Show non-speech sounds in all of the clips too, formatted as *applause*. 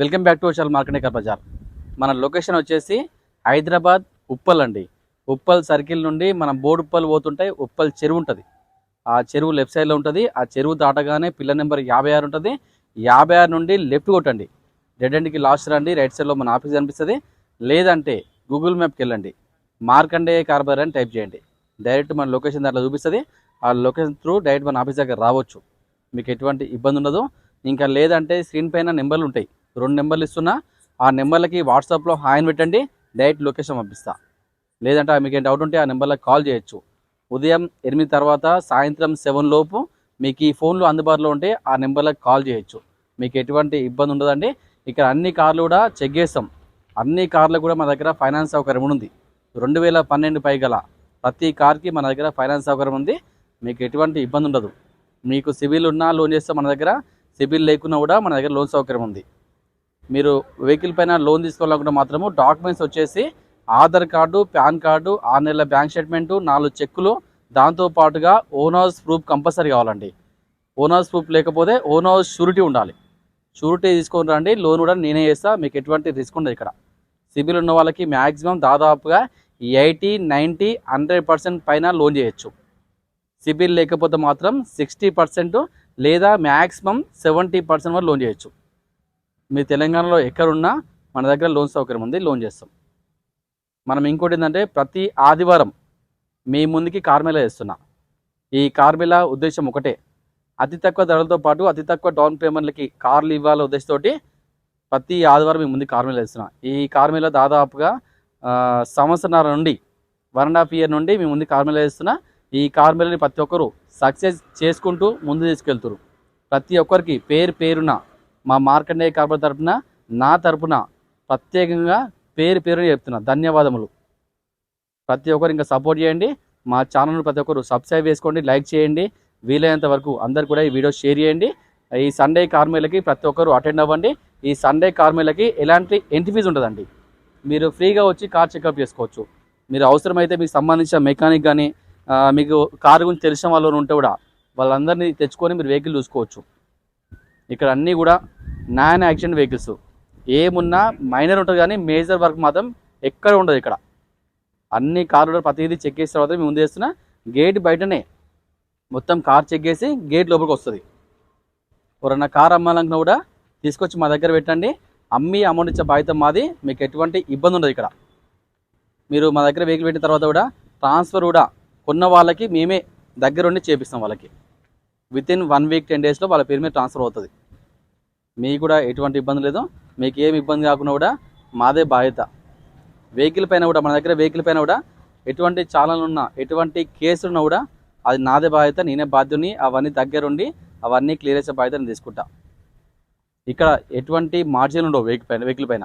Welcome back to Vishal market bazaar. మన location వచ్చేసి హైదరాబాద్ ఉప్పల్ అండి. ఉప్పల్ సర్కిల్ నుండి మనం బోర్డు ఉప్పల్ పోతుంటే ఉప్పల్ చెరువు ఉంటుంది. ఆ చెరువు లెఫ్ట్ సైడ్లో ఉంటుంది. ఆ చెరువు దాటగానే పిల్ల నెంబర్ యాభై ఆరు ఉంటుంది. యాభై ఆరు నుండి లెఫ్ట్ కొట్టండి. డెడ్ ఎండ్కి లాస్ట్ రండి. రైట్ సైడ్లో మన ఆఫీస్ కనిపిస్తుంది. లేదంటే గూగుల్ మ్యాప్కి వెళ్ళండి. మార్కండే కార్బర్ అని టైప్ చేయండి. డైరెక్ట్ మన లొకేషన్ దాంట్లో చూపిస్తుంది. ఆ లొకేషన్ త్రూ డైరెక్ట్ మన ఆఫీస్ దగ్గర రావచ్చు. మీకు ఎటువంటి ఇబ్బంది ఉండదు. ఇంకా లేదంటే స్క్రీన్ పైన నెంబర్లు ఉంటాయి. రెండు నెంబర్లు ఇస్తున్నా. ఆ నెంబర్లకి వాట్సాప్లో హాయిని పెట్టండి. డైరెక్ట్ లొకేషన్ పంపిస్తా. లేదంటే మీకు ఏం డౌట్ ఉంటే ఆ నెంబర్లకు కాల్ చేయొచ్చు. ఉదయం ఎనిమిది తర్వాత సాయంత్రం సెవెన్ లోపు మీకు ఈ ఫోన్లు అందుబాటులో ఉంటే ఆ నెంబర్లకు కాల్ చేయొచ్చు. మీకు ఎటువంటి ఇబ్బంది ఉండదండి. ఇక్కడ అన్ని కార్లు కూడా చెక్ చేస్తాం. అన్ని కార్లు కూడా మన దగ్గర ఫైనాన్స్ సౌకర్యం ఉంది. రెండు వేల పన్నెండు పైగల ప్రతి కార్కి మన దగ్గర ఫైనాన్స్ సౌకర్యం ఉంది. మీకు ఎటువంటి ఇబ్బంది ఉండదు. మీకు సిబిల్ ఉన్నా లోన్ చేస్తే మన దగ్గర సిబిల్ లేకున్నా కూడా మన దగ్గర లోన్ సౌకర్యం ఉంది. మీరు వెహికల్ పైన లోన్ తీసుకోవాలనుకుంటే మాత్రము డాక్యుమెంట్స్ వచ్చేసి ఆధార్ కార్డు పాన్ కార్డు ఆరు నెలల బ్యాంక్ స్టేట్మెంటు నాలుగు చెక్కులు. దాంతో పాటుగా ఓనర్స్ ప్రూఫ్ కంపల్సరీ కావాలండి. ఓనర్స్ ప్రూఫ్ లేకపోతే ఓనర్స్ షూరిటీ ఉండాలి. షూరిటీ తీసుకొని రండి. లోన్ కూడా నేనే చేస్తా. మీకు ఎటువంటి రిస్క్ ఉండదు ఇక్కడ. సిబిల్ ఉన్న వాళ్ళకి మ్యాక్సిమం దాదాపుగా ఎయిటీ నైంటీ హండ్రెడ్ పర్సెంట్ పైన లోన్ చేయొచ్చు. సిబిల్ లేకపోతే మాత్రం సిక్స్టీ పర్సెంట్ లేదా మ్యాక్సిమం సెవెంటీ పర్సెంట్ వరకు లోన్ చేయొచ్చు. మీ తెలంగాణలో ఎక్కడున్నా మన దగ్గర లోన్ సౌకర్యం ఉంది లోన్ చేస్తాం. మనం ఇంకోటి ఏంటంటే ప్రతి ఆదివారం మీ ముందుకి కార్మేళ చేస్తున్నా. ఈ కార్మేళ ఉద్దేశం ఒకటే. అతి తక్కువ ధరలతో పాటు అతి తక్కువ డౌన్ పేమెంట్లకి కార్లు ఇవ్వాలనే ఉద్దేశంతోటి ప్రతి ఆదివారం మీ ముందు కార్మేళ చేస్తున్నా. ఈ కార్మేళ దాదాపుగా సంవత్సరాల నుండి వన్ అండ్ హాఫ్ ఇయర్ నుండి మీ ముందు కార్మేళ చేస్తున్నా. ఈ కార్మేళని ప్రతి ఒక్కరు సక్సెస్ చేసుకుంటూ ముందు తీసుకెళ్తారు ప్రతి ఒక్కరికి పేరు పేరున మా మార్కండేయ కార్పొరేట్ తరపున నా తరపున ప్రత్యేకంగా పేరు పేరుని చెప్తున్నా. ధన్యవాదములు. ప్రతి ఒక్కరు ఇంకా సపోర్ట్ చేయండి. మా ఛానల్ని ప్రతి ఒక్కరు సబ్స్క్రైబ్ చేసుకోండి లైక్ చేయండి. వీలైనంత వరకు అందరు కూడా ఈ వీడియో షేర్ చేయండి. ఈ సండే కార్మేలకి ప్రతి ఒక్కరు అటెండ్ అవ్వండి. ఈ సండే కార్మేలకి ఎలాంటి ఎంట్రీ ఫీజు ఉంటుందండి మీరు ఫ్రీగా వచ్చి కార్ చెకప్ చేసుకోవచ్చు. మీరు అవసరమైతే మీకు సంబంధించిన మెకానిక్ కానీ మీకు కారు గురించి తెలిసిన వాళ్ళు ఉంటే కూడా వాళ్ళందరినీ తెచ్చుకొని మీరు వెహికల్ చూసుకోవచ్చు. ఇక్కడ అన్నీ కూడా నాన్ యాక్సిడెంట్ వెహికల్స్ ఏమున్నా మైనర్ ఉంటుంది కానీ మేజర్ వర్క్ మాత్రం ఎక్కడ ఉండదు ఇక్కడ. అన్ని కార్లు ప్రతిదీ చెక్ చేసిన తర్వాత మేము ముందు చేస్తున్న గేట్ బయటనే మొత్తం కార్ చెక్ చేసి గేట్ లోపలికి వస్తుంది. ఎవరన్నా కార్ అమ్మాలనుకున్నా కూడా తీసుకొచ్చి మా దగ్గర పెట్టండి. అమ్మి అమౌంట్ ఇచ్చే బాధ్యత మాది. మీకు ఎటువంటి ఇబ్బంది ఉండదు ఇక్కడ. మీరు మా దగ్గర వెహికల్ పెట్టిన తర్వాత కూడా ట్రాన్స్ఫర్ కూడా కొన్న వాళ్ళకి మేమే దగ్గరుండి చేపిస్తాం వాళ్ళకి. Within one week ten డేస్లో వాళ్ళ పేరు మీద ట్రాన్స్ఫర్ అవుతుంది. మీకు కూడా ఎటువంటి ఇబ్బంది లేదు. మీకు ఏమి ఇబ్బంది కాకుండా కూడా మాదే బాధ్యత. వెహికల్ పైన కూడా మన దగ్గర వెహికల్ పైన కూడా ఎటువంటి చాలన్లు ఉన్నా ఎటువంటి కేసులు ఉన్నా కూడా అది నాదే బాధ్యత నేనే బాధ్యుని అవన్నీ దగ్గరుండి అవన్నీ క్లియర్ చేసే బాధ్యత నేను తీసుకుంటా. ఇక్కడ ఎటువంటి మార్జిన్ ఉండవు వెహికల్ పైన వెహికల్ పైన.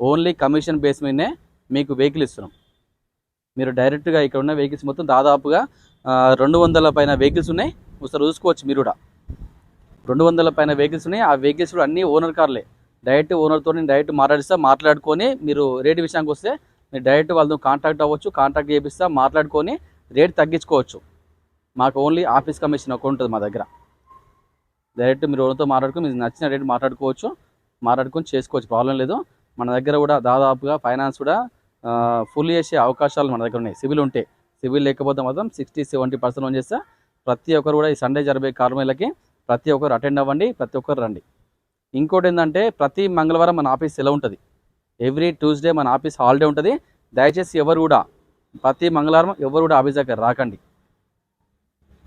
ఓన్లీ కమిషన్ బేస్ మీదనే మీకు వెహికల్ ఇస్తున్నాం. మీరు డైరెక్ట్గా ఇక్కడ ఉన్న వెహికల్స్ మొత్తం దాదాపుగా రెండు వందల పైన వెహికల్స్ ఉన్నాయి. ఒకసారి చూసుకోవచ్చు మీరు కూడా. రెండు వందల పైన వెహికల్స్ ఉన్నాయి. ఆ వెహికల్స్ కూడా అన్ని ఓనర్ కార్లే డైరెక్ట్ ఓనర్తో డైరెక్ట్ మాట్లాడిస్తా మాట్లాడుకొని మీరు రేట్ విషయానికి వస్తే మీరు డైరెక్ట్ వాళ్ళతో కాంటాక్ట్ అవ్వచ్చు కాంటాక్ట్ చేపిస్తా మాట్లాడుకొని రేట్ తగ్గించుకోవచ్చు. మాకు ఓన్లీ ఆఫీస్ కమిషన్ ఒక ఉంటుంది మా దగ్గర. డైరెక్ట్ మీరు ఓనర్తో మాట్లాడుకొని మీకు నచ్చిన రేట్ మాట్లాడుకోవచ్చు మాట్లాడుకొని చేసుకోవచ్చు. ప్రాబ్లం లేదు. మన దగ్గర కూడా దాదాపుగా ఫైనాన్స్ కూడా ఫుల్ చేసే అవకాశాలు మన దగ్గర ఉన్నాయి. సివిల్ ఉంటే. సివిల్ లేకపోతే మాత్రం సిక్స్టీ సెవెంటీ పర్సెంట్ లోన్ చేస్తే. ప్రతి ఒక్కరు కూడా ఈ సండే జరిపే కార్మికులకి ప్రతి ఒక్కరు అటెండ్ అవ్వండి ప్రతి ఒక్కరు రండి. ఇంకోటి ఏంటంటే ప్రతి మంగళవారం మన ఆఫీస్ సెలవు ఉంటుంది? ఎవ్రీ ట్యూస్డే మన ఆఫీస్ హాలిడే ఉంటుంది. దయచేసి ఎవరు కూడా ప్రతి మంగళవారం ఎవరు కూడా ఆఫీస్ దగ్గర రాకండి.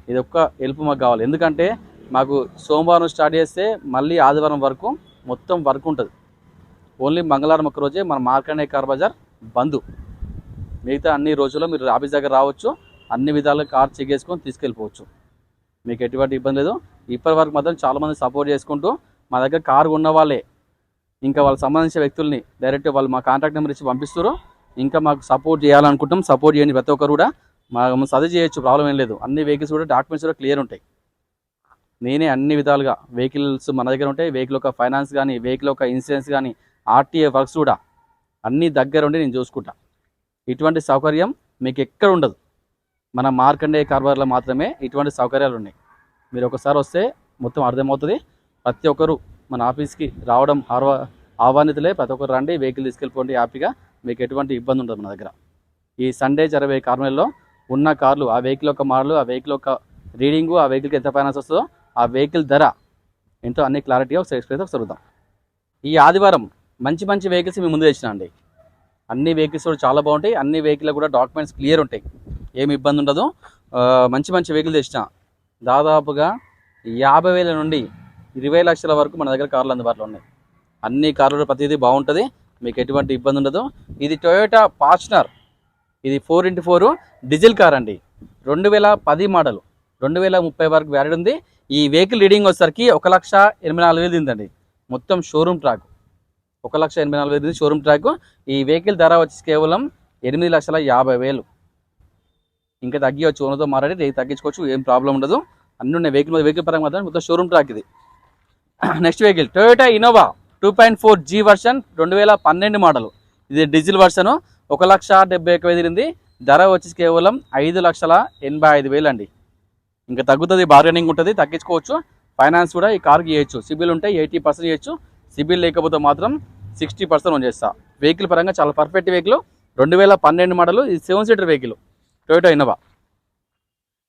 ఇది ఒక్క హెల్ప్ మాకు కావాలి. ఎందుకంటే మాకు సోమవారం స్టార్ట్ చేస్తే మళ్ళీ ఆదివారం వరకు మొత్తం వర్క్ ఉంటుంది. ఓన్లీ మంగళవారం ఒక్క రోజే మన మార్కండే కార్ బజార్ బంద్. మిగతా అన్ని రోజుల్లో మీరు ఆఫీస్ దగ్గర రావచ్చు అన్ని విధాలుగా కార్ చెక్ చేసుకొని తీసుకెళ్ళిపోవచ్చు. మీకు ఎటువంటి ఇబ్బంది లేదు. ఇప్పటి వరకు మాత్రం చాలామంది సపోర్ట్ చేసుకుంటూ మా దగ్గర కారు ఉన్న వాళ్ళే. ఇంకా వాళ్ళకి సంబంధించిన వ్యక్తుల్ని డైరెక్ట్ వాళ్ళు మా కాంటాక్ట్ నెంబర్ ఇచ్చి పంపిస్తారు ఇంకా మాకు సపోర్ట్ చేయాలనుకుంటాం సపోర్ట్ చేయండి ప్రతి ఒక్కరు కూడా మా సజెస్ట్ చేయొచ్చు ప్రాబ్లం ఏం లేదు. అన్ని వెహికల్స్ కూడా డాక్యుమెంట్స్ కూడా క్లియర్ ఉంటాయి. నేనే అన్ని విధాలుగా వెహికల్స్ మన దగ్గర ఉంటాయి. వెహికల్ యొక్క ఫైనాన్స్ కానీ వెహికల్ ఒక ఇన్సూరెన్స్ కానీ ఆర్టీఏ వర్క్స్ కూడా అన్నీ దగ్గర ఉండి నేను చూసుకుంటా. ఇటువంటి సౌకర్యం మీకు ఎక్కడ ఉండదు. మన మార్కండే కార్బార్లో మాత్రమే ఇటువంటి సౌకర్యాలు ఉన్నాయి మీరు ఒకసారి వస్తే మొత్తం అర్థమవుతుంది. ప్రతి ఒక్కరు మన ఆఫీస్కి రావడం ఆర్వ ఆహ్వానితులే. ప్రతి ఒక్కరు రండి వెహికల్ తీసుకెళ్ళిపోండి హ్యాపీగా. మీకు ఎటువంటి ఇబ్బంది ఉండదు మన దగ్గర. ఈ సండే జరవే కార్నర్లో ఉన్న కార్లు ఆ వెహికల్ యొక్క మోడల్ ఆ వెహికల్ యొక్క రీడింగు ఆ వెహికల్కి ఎంత ఫైనాన్స్ వస్తుందో ఆ వెహికల్ ధర ఎంతో అన్ని క్లారిటీగా ఒకసారి ఎక్స్ప్రెస్ ఒకసారి చూద్దాం. ఈ ఆదివారం మంచి మంచి వెహికల్స్ మీ ముందు తెచ్చినండి అన్ని వెహికల్స్ కూడా చాలా బాగుంటాయి. అన్ని వెహికల్ కూడా డాక్యుమెంట్స్ క్లియర్ ఉంటాయి. ఏమి ఇబ్బంది ఉండదు. మంచి మంచి వెహికల్ తెచ్చిన. దాదాపుగా యాభై వేల నుండి ఇరవై లక్షల వరకు మన దగ్గర కార్లు అందుబాటులో ఉన్నాయి. అన్ని కార్లు ప్రతిదీ బాగుంటుంది. మీకు ఎటువంటి ఇబ్బంది ఉండదు. ఇది టొయోటా ఫార్చునర్ ఇది four into four diesel car అండి. రెండు వేల పది మోడల్. రెండు వేల ముప్పై వరకు వ్యాలిడ్ ఉంది. ఈ వెహికల్ రీడింగ్ వచ్చేసరికి ఒక లక్ష ఎనభై నాలుగు వేలు దిందండి మొత్తం షోరూమ్ ట్రాక్ ఒక లక్ష ఎనభై నాలుగు వేలు షోరూమ్ ట్రాక్ ఈ వెహికల్ ధర వచ్చి కేవలం ఎనిమిది లక్షల యాభై వేలు. ఇంకా తగ్గివచ్చు ఓనర్తో మాట్లాడి తగ్గించుకోవచ్చు ఏం ప్రాబ్లం ఉండదు. అన్ని ఉన్నాయి వెహికల్ వెహికల్ పరంగా మాత్రం మొత్తం షోరూమ్ ట్రాక్ ఇది. Next vehicle Toyota Innova two point four G version రెండు వేల పన్నెండు మోడల్ ఇది డీజిల్ వర్షన్ ఒక లక్ష డెబ్బై ఒక తిరిగింది. ధర వచ్చి కేవలం ఐదు లక్షల ఎనభై ఐదు వేలు అండి. ఇంకా తగ్గుతుంది బార్గెనింగ్ ఉంటుంది తగ్గించుకోవచ్చు. ఫైనాన్స్ కూడా ఈ కార్కి చేయొచ్చు సిబిల్ ఉంటే ఎయిటీ పర్సెంట్ చేయొచ్చు సిబిల్ లేకపోతే మాత్రం సిక్స్టీ పర్సెంట్ చేస్తా. వెహికల్ పరంగా చాలా పర్ఫెక్ట్ వెహికల్ రెండు వేల పన్నెండు మోడల్ ఇది seven seater vehicle Toyota Innova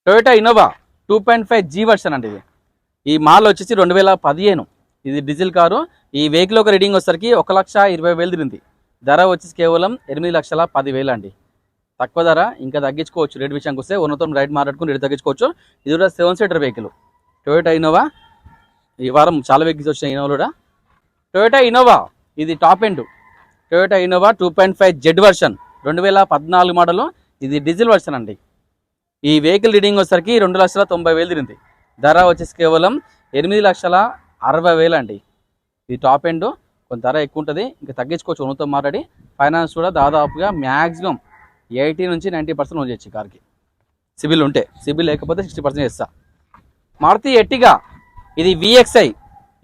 Toyota Innova two point five G version అండి ఇది. ఈ మాల్ వచ్చేసి రెండు వేల పదిహేను. ఇది డీజిల్ కారు. ఈ వెహికల్ ఒక రీడింగ్ వచ్చేసరికి ఒక లక్ష ఇరవై వేలు తిరిగింది. ధర వచ్చేసి కేవలం ఎనిమిది లక్షల పదివేలు అండి. తక్కువ ధర ఇంకా తగ్గించుకోవచ్చు. రేట్ విషయానికి వస్తే ఉన్నతం రైట్ మాట్లాడుకుని రేట్ తగ్గించుకోవచ్చు. ఇది కూడా seven seater vehicle Toyota Innova ఈ వారం చాలా వెహికల్స్ వచ్చినాయి ఇన్నోవా కూడా. టొయోటా ఇన్నోవా ఇది top end Toyota Innova two point five Z version రెండు వేల పద్నాలుగు మోడలు ఇది డీజిల్ వర్షన్ అండి. ఈ వెహికల్ రీడింగ్ వచ్చేసరికి రెండు లక్షల తొంభై వేలు తిరిగింది. ధర వచ్చేసి కేవలం ఎనిమిది లక్షల అరవై వేలు అండి. ఇది టాప్ ఎండ్ కొంత ధర ఎక్కువ ఉంటుంది. ఇంకా తగ్గించుకోవచ్చు ఉన్నతో మాట్లాడి. ఫైనాన్స్ కూడా దాదాపుగా మ్యాక్సిమం ఎయిటీ నుంచి నైంటీ పర్సెంట్ చేయొచ్చు కార్కి సిబిల్ ఉంటే సిబిల్ లేకపోతే సిక్స్టీ పర్సెంట్ చేస్తా. మారుతి ఎట్టిగా ఇది విఎక్స్ఐ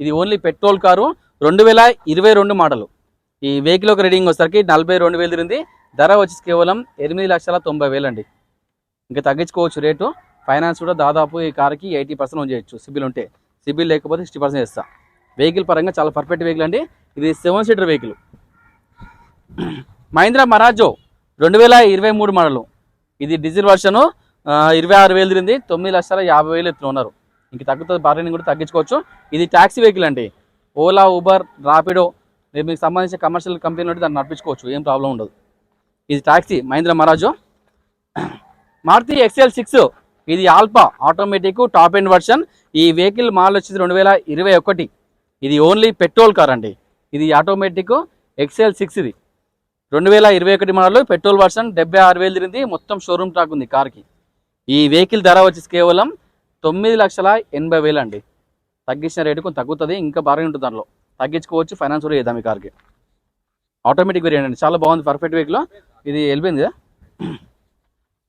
ఇది ఓన్లీ పెట్రోల్ కారు రెండు వేల ఇరవై రెండు మోడల్ ఈ వెహికల్ ఒక రీడింగ్ వచ్చేసరికి నలభై రెండు వేలు తిరిగింది. ధర వచ్చి కేవలం ఎనిమిది లక్షల తొంభై వేలు అండి ఇంకా తగ్గించుకోవచ్చు రేటు. ఫైనాన్స్ కూడా దాదాపు ఈ కార్కి ఎయిటీ పర్సెంట్ చేయొచ్చు. సిబిల్ ఉంటే సిబిల్ లేకపోతే సిక్స్టీ పర్సెంట్ ఇస్తా వెహికల్ పరంగా చాలా పర్ఫెక్ట్ వెహికల్ అండి. ఇది seven seater vehicle. Mahindra Marazzo రెండు వేల ఇరవై మూడు మోడలు. ఇది డీజిల్ వర్షను ఇరవై ఆరు వేలు తిరిగింది. తొమ్మిది లక్షల యాభై వేలు ఎత్తున ఉన్నారు. ఇంక తగ్గుతుంది బార్గెనింగ్ కూడా తగ్గించుకోవచ్చు. ఇది ట్యాక్సీ వెహికల్ అండి. ఓలా ఊబర్ రాపిడో మీరు మీకు సంబంధించిన కమర్షియల్ కంపెనీ ఉంటే దాన్ని నడిపించుకోవచ్చు. ఏం ప్రాబ్లం ఉండదు. ఇది టాక్సీ మహేంద్ర మహారాజు. మారుతి ఎక్స్ఎల్ సిక్స్ ఇది alpha automatic top end version. ఈ వెహికల్ మాల్ వచ్చేది రెండు వేల ఇరవై ఒకటి. ఇది ఓన్లీ పెట్రోల్ కార్ అండి. ఇది ఆటోమేటిక్ ఎక్స్ఎల్ సిక్స్ ఇది. రెండు వేల ఇరవై ఒకటి మోడల్ పెట్రోల్ వర్షన్ డెబ్బై ఆరు వేలు తిరిగింది. మొత్తం షోరూమ్ ట్రాక్ ఉంది కార్కి. ఈ వెహికల్ ధర వచ్చేసి కేవలం తొమ్మిది లక్షల ఎనభై వేలు అండి. తగ్గించిన రేటు కొంచెం తగ్గుతుంది. ఇంకా బాగా ఉంటుంది దానిలో తగ్గించుకోవచ్చు ఫైనాన్స్ కూడా చేద్దాం ఈ కార్కి. ఆటోమేటిక్ వేరియంట్ అండి. చాలా బాగుంది పర్ఫెక్ట్ వెహికల్ ఇది వెళ్ళిపోయింది కదా.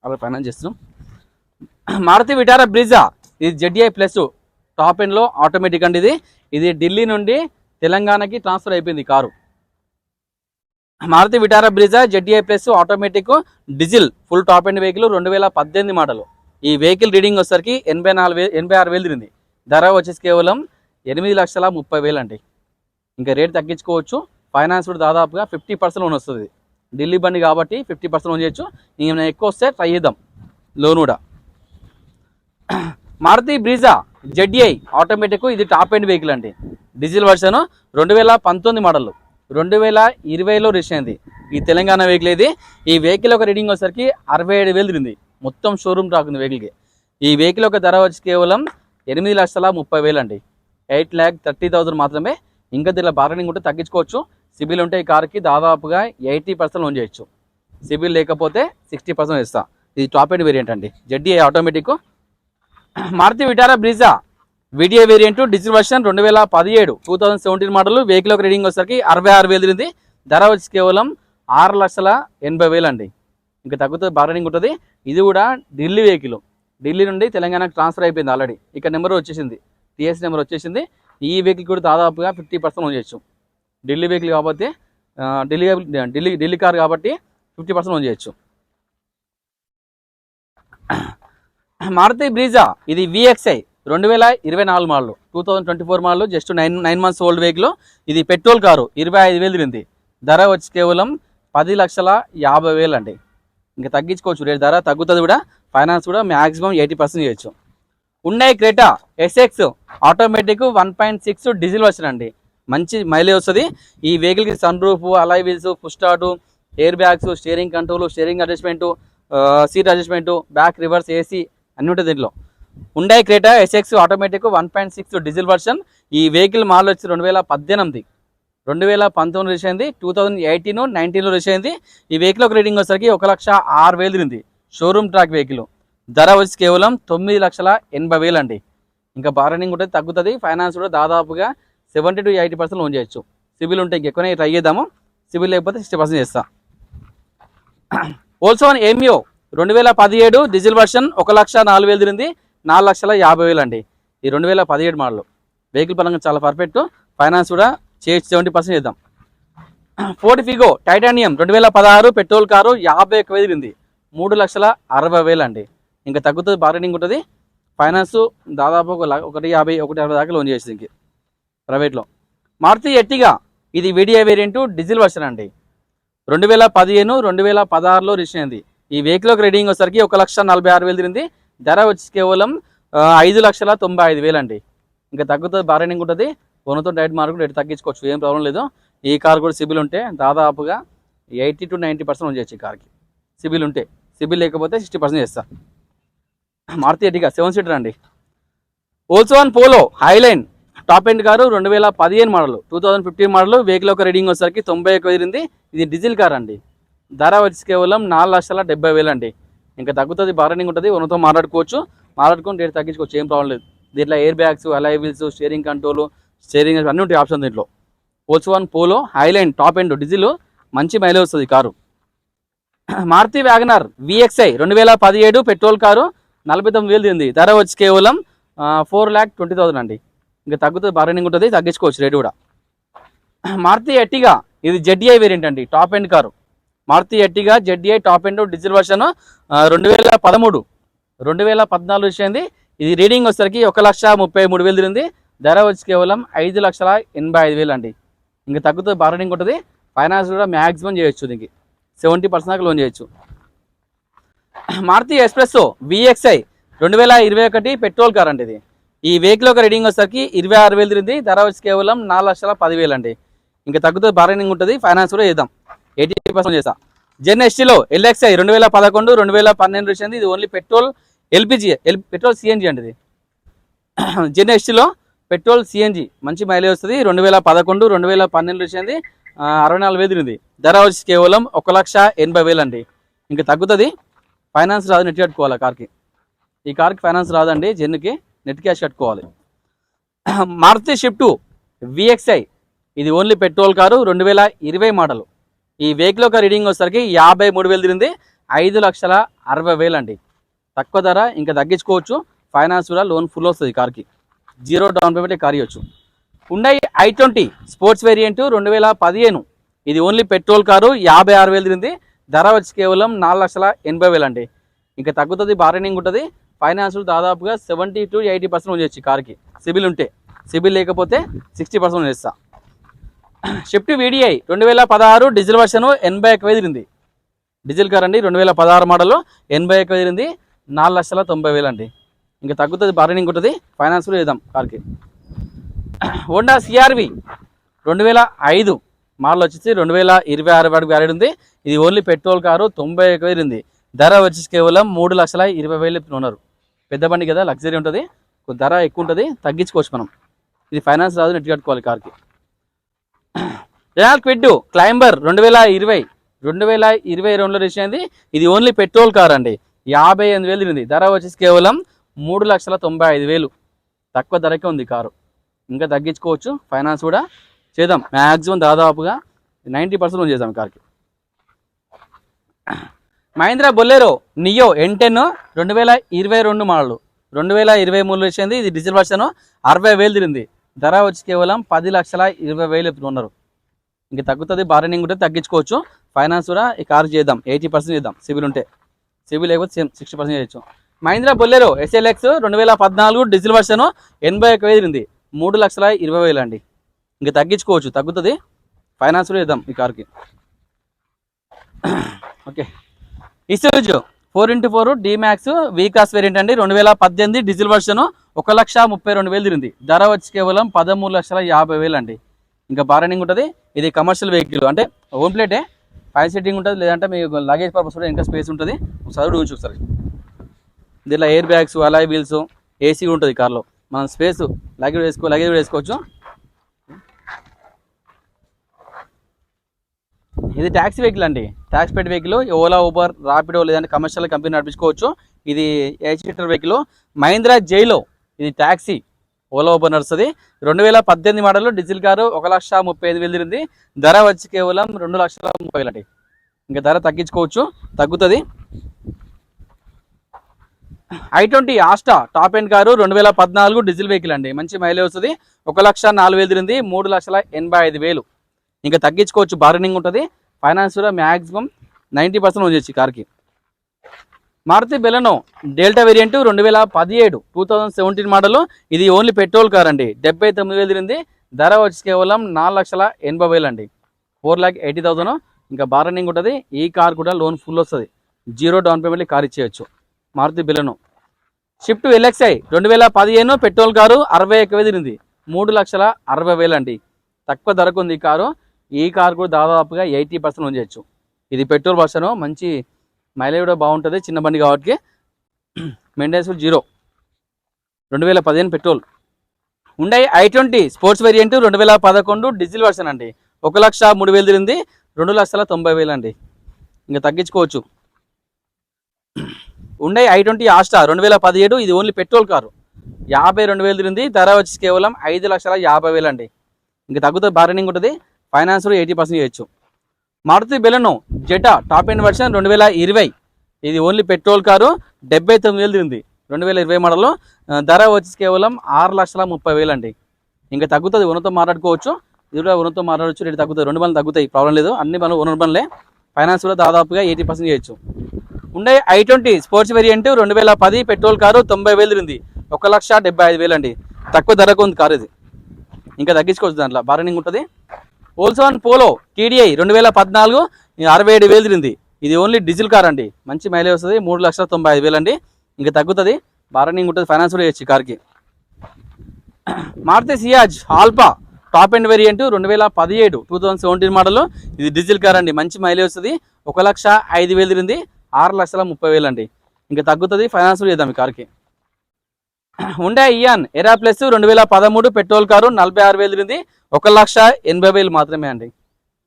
అలా ఫైనాన్స్ చేస్తున్నాం. మారుతి విటారా బ్రిజా ఇది జెడ్ఐ ప్లస్ టాప్ ఎండ్లో ఆటోమేటిక్ అండి ఇది. ఇది ఢిల్లీ నుండి తెలంగాణకి ట్రాన్స్ఫర్ అయిపోయింది car. Maruti Vitara Brezza ZDi plus automatic diesel full top end vehicle రెండు వేల పద్దెనిమిది మోడల్ ఈ వెహికల్ రీడింగ్ వచ్చేసరికి ఎనభై నాలుగు ఎనభై ఆరు వేలు తిరిగింది. ధర వచ్చేసి కేవలం ఎనిమిది లక్షల ముప్పై వేలు అండి. ఇంకా రేట్ తగ్గించుకోవచ్చు. ఫైనాన్స్ కూడా దాదాపుగా ఫిఫ్టీ పర్సెంట్ లోన్ వస్తుంది. ఢిల్లీ బండి కాబట్టి ఫిఫ్టీ పర్సెంట్ లోన్ చేయొచ్చు. ఇంకేమైనా ఎక్కువ వస్తే ట్రై చేద్దాం. లోన్ కూడా. మారుతి బ్రీజా జెడ్ఐ ఆటోమేటిక్ ఇది టాప్ ఎండ్ వెహికల్ అండి. డీజిల్ వర్షన్ రెండు వేల పంతొమ్మిది మోడల్ రెండు వేల ఇరవైలో రిజిస్టర్ అయింది. ఈ తెలంగాణ వెహికల్ ఇది. ఈ వెహికల్ ఒక రీడింగ్ వచ్చేసరికి అరవై ఏడు వేలు తిరిగింది. మొత్తం షోరూమ్ రాకుంది వెహికల్కి ఈ వెహికల్ ఒక ధర వచ్చి కేవలం ఎనిమిది లక్షల ముప్పై వేలు అండి. ఎయిట్ ల్యాక్ థర్టీ థౌసండ్ మాత్రమే ఇంకా దీనిలో బార్గెనింగ్ ఉంటే తగ్గించుకోవచ్చు. సిబిల్ ఉంటే ఈ కార్కి దాదాపుగా ఎయిటీ పర్సెంట్ లోన్ చేయొచ్చు. సిబిల్ లేకపోతే సిక్స్టీ పర్సెంట్ ఇస్తా ఇది టాప్ ఎండ్ వేరియంట్ అండి. ZD automatic Maruti Vitara Brezza video variant digital version రెండు వేల పదిహేడు. Two thousand seventeen model vehicle ఒక రీడింగ్ వచ్చేసరికి అరవై ఆరు వేలు తిరిగింది. ధర వచ్చి కేవలం ఆరు లక్షల ఎనభై వేలు అండి. ఇంకా తగ్గుతుంది బార్గెనింగ్ ఉంటుంది. ఇది కూడా ఢిల్లీ వెహికల్ ఢిల్లీ నుండి తెలంగాణకు ట్రాన్స్ఫర్ అయిపోయింది ఆల్రెడీ ఇక్కడ నెంబర్ వచ్చేసింది. టీఎస్ నెంబర్ వచ్చేసింది. ఈ వెహికల్ కూడా దాదాపుగా ఫిఫ్టీ పర్సెంట్ లోన్ చేయొచ్చు. ఢిల్లీ వెహికల్ కాబట్టి ఢిల్లీ ఢిల్లీ ఢిల్లీ కార్ కాబట్టి ఫిఫ్టీ పర్సెంట్ లోన్ చేయొచ్చు. మారుతి బ్రీజా ఇది విఎక్స్ఐ రెండు వేల ఇరవై నాలుగు model two thousand twenty four model just nine nine months old vehicle ఇది పెట్రోల్ కారు ఇరవై ఐదు వేలు తిరిగింది. ధర వచ్చి కేవలం పది లక్షల యాభై వేలు అండి. ఇంకా తగ్గించుకోవచ్చు రేట్ ధర తగ్గుతుంది కూడా ఫైనాన్స్ కూడా మ్యాక్సిమం ఎయిటీ పర్సెంట్ చేయొచ్చు. ఉన్నాయి Creta SX automatic one point six diesel version అండి. మంచి మైలేజ్ వస్తుంది. ఈ వెహికల్కి sun roof alloy wheels push air bags steering control steering adjustment seat adjustment back reverse AC అన్నీ ఉంటుంది దీంట్లో. ఉండాయి Creta SX automatic one point six diesel version ఈ వెహికల్ మాల్ వచ్చి రెండు వేల పద్దెనిమిది. రెండు వేల పంతొమ్మిది రిలీజ్ అయింది. టూ థౌజండ్ ఎయిటీన్ నైన్టీన్లో రిలీజ్ అయింది. ఈ వెహికల్ ఒక రేటింగ్ వచ్చేసరికి ఒక లక్ష ఆరు వేలు తిరిగింది. షోరూమ్ ట్రాక్ వెహికల్ ధర వచ్చి కేవలం తొమ్మిది లక్షల ఎనభై వేలు అండి. ఇంకా బార్గెనింగ్ కూడా తగ్గుతుంది. ఫైనాన్స్ కూడా దాదాపుగా seventy to eighty percent loan చేయొచ్చు. సిబిల్ ఉంటే ఇంకెక్కువనే ట్రై చేద్దాము. సిబిల్ లేకపోతే సిక్స్టీ పర్సెంట్ చేస్తా. ఓల్సోన్ ఏమియో రెండు వేల పదిహేడు డీజిల్ వర్షన్ ఒక లక్ష నాలుగు వేలు తిరిగింది. నాలుగు లక్షల యాభై వేలు అండి. ఈ రెండు వేల పదిహేడు మోడల్ వెహికల్ పరంగా చాలా పర్ఫెక్ట్ ఫైనాన్స్ కూడా చేసి సెవెంటీ పర్సెంట్ చేద్దాం. ఫోర్ట్ ఫిగో టైటానియం రెండు వేల పదహారు పెట్రోల్ కారు యాభై ఒక్క వేలు తిరిగింది. మూడు లక్షల అరవై వేలు అండి. ఇంకా తగ్గుతుంది బార్గెనింగ్ ఉంటుంది. ఫైనాన్స్ దాదాపు ఒక ఒకటి యాభై ఒకటి అరవై దాకా లోన్ చేసింది ప్రైవేట్లో మారుతి ఎట్టిగా ఇది విడియా వేరియంట్ డీజిల్ వర్షన్ అండి. రెండు వేల పదిహేను రెండు వేల పదహారులో రిజిస్టర్ అయింది. ఈ వెహికల్ ఒక రీడింగ్ వచ్చేసరికి ఒక లక్ష నలభై ఆరు వేలు తిరింది ధర వచ్చి కేవలం ఐదు లక్షల తొంభై ఐదు వేలు అండి. ఇంకా తగ్గుతుంది బార్గెనింగ్ ఉంటుంది. కొనతో డైట్ మార్కెట్ రేటు తగ్గించుకోవచ్చు ఏం ప్రాబ్లం లేదు. ఈ కార్ కూడా సిబిల్ ఉంటే దాదాపుగా ఎయిటీ టు నైంటీ పర్సెంట్ చేయొచ్చు ఈ కార్కి సిబిల్ ఉంటే. సిబిల్ లేకపోతే సిక్స్టీ పర్సెంట్ చేస్తా. మారుతి ఎటిగా సెవెన్ సీటర్ అండి. Volkswagen Polo Highline. Top end car రెండు వేల పదిహేను model two thousand fifteen model vehicle ఒక రీడింగ్ వచ్చేసరికి తొంభై ఒక ఎదిరింది ఇది డీజిల్ కార్ అండి. ధర వచ్చి కేవలం నాలుగు లక్షల డెబ్బై వేలు అండి. ఇంకా తగ్గుతుంది బార్గెనింగ్ ఉంటుంది ఉన్నతో మాట్లాడుకోవచ్చు. మాట్లాడుకొని రేట్ తగ్గించుకోవచ్చు ఏం ప్రాబ్లం లేదు. దీంట్లో air bags alloy wheels steering control steering అన్ని ఉంటాయి ఆప్షన్ దీంట్లో. Volkswagen Polo Highline top end diesel మంచి మైలేజ్ వస్తుంది కారు. మారుతి వ్యాగనార్ విఎక్స్ఐ రెండు వేల పదిహేడు పెట్రోల్ కారు నలభై తొమ్మిది వేలు తింది. ధర వచ్చి కేవలం ఫోర్ ల్యాక్ ట్వంటీ థౌసండ్ అండి. ఇంకా తగ్గుతుంది బార్గెనింగ్ ఉంటుంది తగ్గించుకోవచ్చు రేటు కూడా. మారుతి ఎట్టిగా ఇది జెడ్డీఐ వేరియంట్ అండి top end car. Maruti Ertiga ZDi top end digital version రెండు వేల పదమూడు. రెండు వేల పద్నాలుగు వచ్చింది. ఇది రీడింగ్ వచ్చేసరికి ఒక లక్ష ముప్పై మూడు వేలు తిరిగింది. ధర వచ్చి కేవలం ఐదు లక్షల ఎనభై ఐదు వేలు అండి. ఇంకా తగ్గుతుంది బార్గెనింగ్ ఉంటుంది. ఫైనాన్స్ కూడా మ్యాక్సిమం చేయొచ్చు దీనికి. సెవెంటీ పర్సెంట్ దాకా లోన్ చేయొచ్చు. మారుతి ఎక్స్ప్రెస్సో విఎక్స్ఐ రెండు వేల ఇరవై ఒకటి పెట్రోల్ కార్ అండి ఇది. ఈ వెహికల్ ఒక రీడింగ్ వచ్చేసరికి ఇరవై ఆరు వేలు తిరిగింది. ధర వచ్చి కేవలం నాలుగు లక్షల పదివేలు అండి. ఇంకా తగ్గుతుంది బార్గెనింగ్ ఉంటుంది. ఫైనాన్స్ కూడా చేద్దాం. ఎయిటీ పర్సెంట్ చేస్తాం. జెన్ ఎస్టీలో ఎల్ఎక్స్ఐ రెండు వేల పదకొండు రెండు వేల పన్నెండు వచ్చింది. ఇది only petrol LPG L petrol CNG అండి ఇది. జెన్ ఎస్టీలో పెట్రోల్ సిఎన్జి మంచి మైలేజ్ వస్తుంది. రెండు వేల పదకొండు రెండు వేల పన్నెండు వచ్చింది. అరవై నాలుగు వేలు తిరిగింది. ధర వచ్చి కేవలం ఒక లక్ష ఎనభై వేలు అండి. ఇంకా తగ్గుతుంది. ఫైనాన్స్ రాదు నెట్ కట్టుకోవాలి ఆ కార్కి? ఈ కార్కి ఫైనాన్స్ రాదండి జెన్కి నెట్ క్యాష్ కట్టుకోవాలి. *clears throat* మారుతి షిఫ్ట్ విఎక్స్ఐ ఇది ఓన్లీ పెట్రోల్ కారు రెండు వేల ఇరవై మోడల్. ఈ వెహికల్ యొక్క రీడింగ్ వచ్చేసరికి యాభై మూడు వేలు తిరిగింది ఐదు లక్షల అరవై వేలు అండి తక్కువ ధర ఇంకా తగ్గించుకోవచ్చు ఫైనాన్స్ కూడా లోన్ ఫుల్ వస్తుంది కార్కి. జీరో డౌన్ పేమెంట్ కార్ ఇవ్వచ్చు ఉండే ఐ ట్వంటీ స్పోర్ట్స్ వేరియంట్ రెండు వేల పదిహేను ఇది ఓన్లీ పెట్రోల్ కారు యాభై ఆరు వేలు తిరిగింది ధర వచ్చి కేవలం నాలుగు లక్షల ఎనభై వేలు అండి. ఇంకా తగ్గుతుంది బార్గెనింగ్ ఉంటుంది. ఫైనాన్స్ దాదాపుగా సెవెంటీ టు ఎయిటీ పర్సెంట్ ఉండొచ్చు కార్కి సిబిల్ ఉంటే. సిబిల్ లేకపోతే సిక్స్టీ పర్సెంట్ చేస్తా షిఫ్ట్ వీడిఐ రెండు వేల పదహారు డీజిల్ వర్షన్ ఎనభై ఒక తిరిగింది. డీజిల్ కార్ అండి రెండు వేల పదహారు మోడల్ ఎనభై ఒక తిరిగింది. నాలుగు లక్షల తొంభై వేలు అండి. ఇంకా తగ్గుతుంది బార్గెనింగ్ ఉంటుంది. ఫైనాన్స్ చేద్దాం కార్కి హోండా సిఆర్వి రెండు వేల ఐదు మోడల్ వచ్చేసి రెండు వేల ఇరవై ఆరు వరకు వ్యాలిడ్ ఉంది. ఇది ఓన్లీ పెట్రోల్ కారు తొంభై వేలు ఉంది. ధర వచ్చేసి కేవలం మూడు లక్షల ఇరవై వేలు ఉన్నారు. పెద్ద బండి కదా లగ్జరీ ఉంటుంది. ధర ఎక్కువ ఉంటుంది తగ్గించుకోవచ్చు మనం. ఇది ఫైనాన్స్ రాదు నెట్ కట్టుకోవాలి కార్కి. రెనాల్ట్ క్విడ్ క్లైంబర్ రెండు వేల ఇరవై రెండు వేల ఇరవై రెండులో రిజిస్టర్ అయింది. ఇది ఓన్లీ పెట్రోల్ కార్ అండి. యాభై ఎనిమిది వేలు ఉంది ధర వచ్చేసి కేవలం మూడు లక్షల తొంభై ఐదు వేలు. తక్కువ ధరకే ఉంది కారు. ఇంకా తగ్గించుకోవచ్చు ఫైనాన్స్ కూడా చేద్దాం. మ్యాక్సిమం దాదాపుగా నైంటీ పర్సెంట్ చేద్దాం కార్కి. Mahindra Bolero Neo N ten రెండు వేల ఇరవై రెండు మోడల్. రెండు వేల ఇరవై మూడులో వచ్చింది ఇది డీజిల్ వర్షన్ అరవై వేలు తిరిగింది. ధర వచ్చి కేవలం పది లక్షల ఇరవై వేలు ఉన్నారు. ఇంక తగ్గుతుంది బార్గెనింగ్ ఉంటే తగ్గించుకోవచ్చు. ఫైనాన్స్ కూడా ఈ కార్ చేద్దాం ఎయిటీ పర్సెంట్ చేద్దాం సివిల్ ఉంటే. సివిల్ లేకపోతే సేమ్ సిక్స్టీ పర్సెంట్ చేయొచ్చు. మహీంద్రా బొల్లేరో ఎస్ఎల్ఎక్స్ రెండు వేల పద్నాలుగు డీజిల్ వర్షన్ ఎనభై ఒక వేలు ఉంది మూడు లక్షల ఇరవై వేలు అండి. ఇంక తగ్గించుకోవచ్చు తగ్గుతుంది. ఫైనాన్స్ కూడా ఇద్దాం ఈ కార్కి. Okay. Isuzu four into four D Max V Cross variant అండి. రెండు వేల పద్దెనిమిది డీజిల్ వర్షన్ ఒక లక్ష ముప్పై రెండు వేలు తిరిగింది. ధర వచ్చి కేవలం పదమూడు లక్షల యాభై వేలు అండి. ఇంకా బార్గెనింగ్ ఉంటుంది. ఇది కమర్షియల్ వెహికల్ అంటే హోమ్ ప్లేటే ఫైవ్ సీటింగ్ ఉంటుంది. లేదంటే మీకు లగేజ్ పర్పస్ కూడా ఇంకా స్పేస్ ఉంటుంది. ఒకసారి చూసి ఒకసారి. దీంట్లో air bags alloy wheels AC ఉంటుంది కార్లో మనం స్పేస్ లగేజ్ వేసుకో లగేజ్ కూడా వేసుకోవచ్చు. ఇది ట్యాక్సీ వెహికల్ అండి. Tax paid vehicle Ola Uber Rapido లేదంటే కమర్షియల్ కంపెనీ నడిపించుకోవచ్చు. ఇది eight seater vehicle Mahindra Xylo ఇది ట్యాక్సీ ఓలా ఊబర్ నడుస్తుంది. రెండు వేల పద్దెనిమిది మోడల్ డీజిల్ కారు ఒక లక్ష ముప్పై ఐదు వేలు తిరిగింది. ధర వచ్చి కేవలం రెండు లక్షల ముప్పై వేలు అండి ఇంకా ధర తగ్గించుకోవచ్చు తగ్గుతుంది. I twenty Asta top end car రెండు వేల పద్నాలుగు డీజిల్ వెహికల్ అండి. మంచి మైలేజ్ వస్తుంది. ఒక లక్ష నాలుగు వేలు తిరిగింది మూడు లక్షల ఎనభై ఐదు వేలు. ఇంకా తగ్గించుకోవచ్చు బార్గెనింగ్ ఉంటుంది. ఫైనాన్స్ కూడా మ్యాక్సిమం నైంటీ పర్సెంట్ వచ్చేసి కార్కి మారుతి బెలనో డెల్టా వేరియంట్ రెండు వేల పదిహేడు టూ థౌజండ్ సెవెంటీన్ మోడల్ ఇది ఓన్లీ పెట్రోల్ కార్ అండి. డెబ్బై తొమ్మిది వేలు తిరిగింది. ధర వచ్చి కేవలం నాలుగు లక్షల ఎనభై వేలు అండి ఫోర్ ల్యాక్ ఎయిటీ థౌసండ్ ఇంకా బార్గెనింగ్ ఉంటుంది. ఈ కార్ కూడా లోన్ ఫుల్ వస్తుంది. జీరో డౌన్ పేమెంట్ కార్ ఇచ్చేయచ్చు. మారుతి బెలనో. షిఫ్ట్ ఎల్ఎక్స్ఐ రెండు వేల పదిహేను పెట్రోల్ కారు అరవై ఎక్కువ తిరిగింది. మూడు లక్షల అరవై వేలు అండి తక్కువ ధరకు ఉంది ఈ కారు. ఈ కారు కూడా దాదాపుగా ఎయిటీ పర్సెంట్ ఉంచవచ్చు ఇది పెట్రోల్ వర్షన్ మంచి మైలేజ్ కూడా బాగుంటుంది చిన్న బండి కాబట్టి. మెయింటెనెన్స్ జీరో రెండు వేల పదిహేను పెట్రోల్. ఉండే ఐ ట్వంటీ స్పోర్ట్స్ వేరియంట్ రెండు వేల పదకొండు డీజిల్ వర్షన్ అండి. ఒక లక్ష మూడు వేలు తిరిగింది రెండు లక్షల తొంభై వేలు అండి. ఇంకా తగ్గించుకోవచ్చు. ఉండే ఐ ట్వంటీ ఆస్టా రెండు వేల పదిహేడు ఇది ఓన్లీ పెట్రోల్ కారు. యాభై రెండు వేలు తిరిగింది ధర వచ్చి కేవలం ఐదు లక్షల యాభై వేలు అండి. ఇంకా తగ్గుతుంది బార్గెనింగ్ ఉంటుంది. ఫైనాన్స్లో ఎయిటీ పర్సెంట్ చేయొచ్చు Maruti Baleno Zeta top end version రెండు వేల ఇరవై. ఇది ఓన్లీ పెట్రోల్ కారు డెబ్బై తొమ్మిది వేలు తిరిగింది. రెండు వేల ఇరవై మోడల్లో ధర వచ్చి కేవలం ఆరు లక్షల ముప్పై వేలు అండి. ఇంకా తగ్గుతుంది ఉన్నతో మాట్లాడుకోవచ్చు. ఇది కూడా ఉన్నతో మాట్లాడవచ్చు రేటు తగ్గుతుంది. రెండు బండ్లు తగ్గుతాయి ప్రాబ్లం లేదు. అన్ని బండ్లు ఉన్న బండ్లే. ఫైనాన్స్ కూడా దాదాపుగా ఎయిటీ పర్సెంట్ చేయొచ్చు. ఉండే ఐ ట్వంటీ స్పోర్ట్స్ వేరియంట్ రెండు వేల పది పెట్రోల్ కారు తొంభై వేలు తిరిగింది. ఒక లక్ష డెబ్బై ఐదు వేలు అండి. తక్కువ ధరకు ఉంది కారు ఇది. ఇంకా తగ్గించుకోవచ్చు దాంట్లో. బార్గెనింగ్ ఉంటుంది. ఓల్సోన్ పోలో టీడీఐ రెండు వేల పద్నాలుగు అరవై ఏడు వేలు తిరిగింది. ఇది ఓన్లీ డీజిల్ కార్ అండి. మంచి మైలేజ్ వస్తుంది. మూడు లక్షల తొంభై ఐదు వేలు అండి ఇంకా తగ్గుతుంది. బారనింగ్ ఉంటుంది ఫైనాన్స్ కూడా చేయొచ్చు కార్కి. Maruti Ciaz alpha top end variant రెండు వేల పదిహేడు టూ థౌసండ్ సెవెంటీన్ మోడల్. ఇది డీజిల్ కార్ అండి. మంచి మైలేజ్ వస్తుంది. ఒక లక్ష ఐదు వేలు తిరిగింది. ఆరు లక్షల ముప్పై వేలు అండి ఇంకా తగ్గుతుంది. ఫైనాన్స్ కూడా చేద్దాం ఈ కార్కి. ఉండే ఇయాన్ ఎరా ప్లస్ రెండు వేల పదమూడు పెట్రోల్ కారు నలభై ఆరు వేలు తిరిగింది. ఒక లక్ష ఎనభై వేలు మాత్రమే అండి.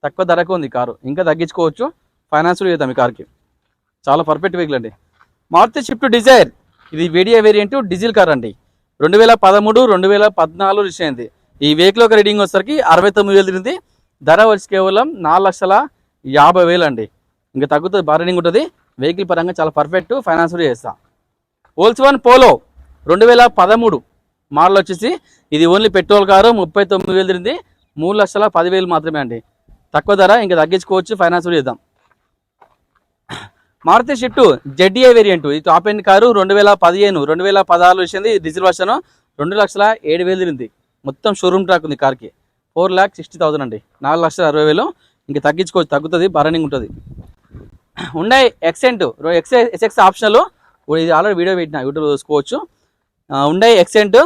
తక్కువ ధరకు ఉంది కారు. ఇంకా తగ్గించుకోవచ్చు. ఫైనాన్స్ చేద్దాం ఈ కార్కి. చాలా పర్ఫెక్ట్ వెహికల్ అండి. మారుతి షిఫ్ట్ డిజైర్ ఇది వేడియా వేరియంట్ డీజిల్ కార్ అండి. రెండు వేల పదమూడు రెండు వేల పద్నాలుగు రిజిస్టర్ అయింది. ఈ వెహికల్ ఒక రీడింగ్ వచ్చేసరికి అరవై తొమ్మిది వేలు తిరిగింది. ధర వచ్చి కేవలం నాలుగు లక్షల యాభై వేలు అండి. ఇంకా తగ్గుతుంది బార్గెనింగ్ ఉంటుంది. వెహికల్ పరంగా చాలా పర్ఫెక్ట్ ఫైనాన్స్ కూడా ఓల్స్ వన్ పోలో రెండు వేల పదమూడు మోడల్ వచ్చేసి ఇది ఓన్లీ పెట్రోల్ కారు ముప్పై తొమ్మిది వేలు తిరిగింది. మూడు లక్షల పదివేలు మాత్రమే అండి. తక్కువ ధర ఇంకా తగ్గించుకోవచ్చు ఫైనాన్స్ కూడా ఇద్దాం మారుతి షిఫ్ట్ జెడ్ఏ వేరియంట్. ఇది టాప్ ఎండ్ కారు రెండు వేల పదిహేను రెండు వేల పదహారు వచ్చింది. డీజిల్ వర్షన్ రెండు లక్షల ఏడు వేలు తిరిగింది. మొత్తం షోరూమ్ ట్రాక్ ఉంది కార్కి. ఫోర్ ల్యాక్ సిక్స్టీ థౌసండ్ అండి. నాలుగు లక్షల అరవై వేలు. ఇంకా తగ్గించుకోవచ్చు తగ్గుతుంది బర్నింగ్ ఉంటుంది. ఉన్నాయి ఎక్సెంట్ ఎక్స్ ఎస్ఎక్స్ ఆప్షన్లు. ఇది ఆల్రెడీ వీడియో పెట్టిన యూట్యూబ్ చూసుకోవచ్చు. ఉండే ఎక్సెంట్